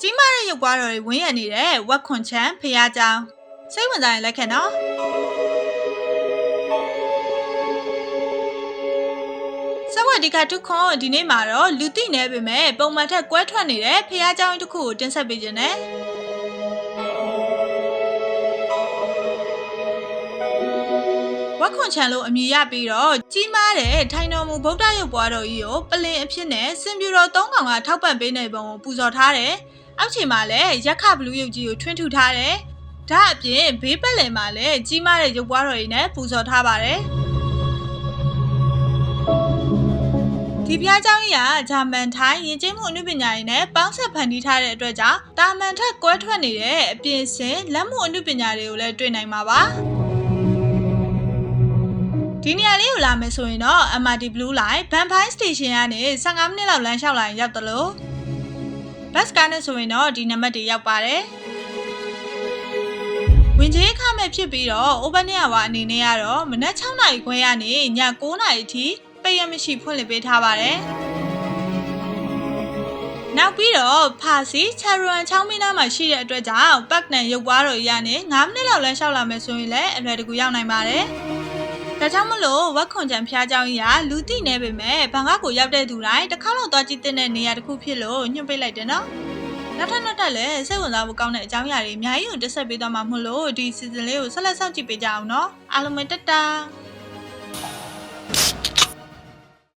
ကြီးမားတဲ့ရုပ်ပွားတော်တွေဝန်းရံနေတဲ့ဝက်ခွန်ချံဖရာကျောင်းစိတ်ဝင်စားရင်လိုက်ခဲ့နော်စဝဒီကတုခွန်ဒီနေ့မှာတော့လူသိနေပေမဲ့ပုံမှန်ထက်ကွဲထွက်နေတဲ့ဖရာကျောင်းတစ်ခုကိုတင်ဆက်ပေးခြင်းနဲ့ ဝက်ခွန်ချံလို့အမည်ရပြီးတော့ကြီးမားတဲ့ထိုင်တော်မူဗုဒ္ဓရုပ်ပွားတော်ကြီးကိုပလင်အဖြစ်နဲ့စင်ပြူတော်၃ကောင်ကထောက်ပံ့ပေးနေပုံကိုပူဇော်ထားတယ်။အောက်ခြေမှာလည်းရက်ခဘလူးရုပ်ကြီးကိုထွင်းထူထားတယ်။ဒါအပြင်ဘေးပတ်လည်မှာလည်းကြီးမားတဲ့ရုပ်ပွားတော်ကြီးနဲ့ပူဇော်ထားပါတယ်။ဒီပြားเจ้าကြီးကဂျာမန်ထိုင်းယဉ်ကျေးမှုအနုပညာရည်နဲ့ပေါင်းဆက်ဖန်တီးထားတဲ့အတွက်ကြောင့်တာမန်ထက်ကွဲထွက်နေတဲ့အပြင်စင်လက်မှုအနုပညာတွေကိုလည်းတွေ့နိုင်မှာပါ။ ဒီနေရာလေးကိုလာမယ်ဆိုရင်တော့ MRT Blue Line Vampire Station ကနေ15မိနစ်လောက်လမ်းလျှောက်လာရင်ရောက်တယ်လို့ဘတ်စကားနဲ့ဆိုရင်တော့ဒီနံပါတ်တွေရောက်ပါတယ်ဝင်ကြီးခမဲ့ဖြစ်ပြီးတော့ open နေရပါအနေနဲ့ကတော့မနက်6နာရီခွဲကနေည9နာရီအထိပိတ်ရမရှိဖွင့်လှစ်ပေးထားပါတယ်နောက်ပြီးတော့ဖာစီချာရွန်ချောင်းမင်းသားမှာရှိတဲ့အတွက်ကြောင့်ပတ်နန်ရုပ်ပွားတော်ရနေ9မိနစ်လောက်လမ်းလျှောက်လာမယ်ဆိုရင်လည်းအလွယ်တကူရောက်နိုင်ပါတယ် ဒါကြောင့်မလို့ဝက်ခွန်ချံဖျားเจ้าကြီးကလူတိနေပေမဲ့ဘန်ကောက်ကိုရောက်တဲ့သူတိုင်းတစ်ခါတော့သွားကြည့်တဲ့နေရာတစ်ခုဖြစ်လို့ညွှန်ပိတ်လိုက်တယ်နော်နောက်ထပ်နောက်ထပ်လည်းစိတ်ဝင်စားဖို့ကောင်းတဲ့အကြောင်းအရာတွေအများကြီးကိုတက်ဆက်ပေးသွားမှာမို့လို့ဒီ season လေးကိုဆက်လက်စောင့်ကြည့်ပေးကြအောင်နော်အားလုံးပဲတက်တာ